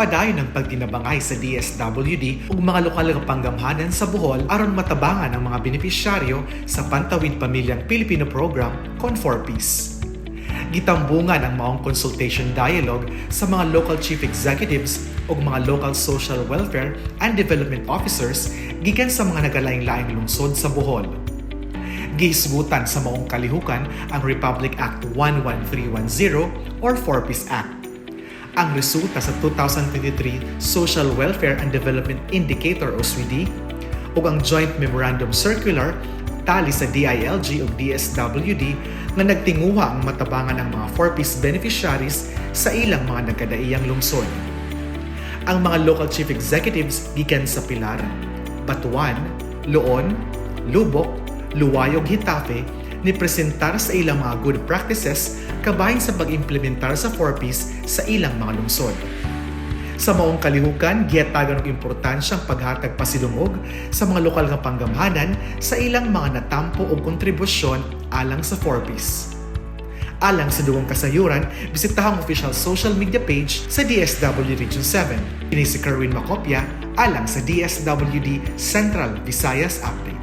padayon ng pagtinabangay sa DSWD ug mga lokal nga panggamhanan sa Bohol aron matabangan ang mga benepisyaryo sa Pantawid Pamilyang Pilipino Program Con4Peace. Gitambungan ang maong consultation dialogue sa mga local chief executives ug mga local social welfare and development officers gikan sa mga nagalaing-laing lungsod sa Bohol. Gihisgutan sa maong kalihukan ang Republic Act 11310 or 4Peace Act. Ang resulta sa 2023 Social Welfare and Development Indicator o SWIDI ug ang Joint Memorandum Circular tali sa DILG ug DSWD nga nagtinguha ang matabangan ng mga 4Peace beneficiaries sa ilang mga nagkadaiyang lungsod. Ang mga local chief executives gikan sa Pilar, Batuan, Loon, Lubok, Luwayog, Hitafe ni presentar sa ilang mga good practices kabahin sa pag-implementar sa 4Ps sa ilang mga lungsod. Sa maong kalihukan, giyatagan og importansyang paghatag pasilungog sa mga lokal nga panggamhanan sa ilang mga natampo o kontribusyon alang sa 4Ps. Alang sa duwang kasayuran, bisitahang official social media page sa DSW Region 7. Ini si Kerwin Makopya alang sa DSWD Central Visayas Update.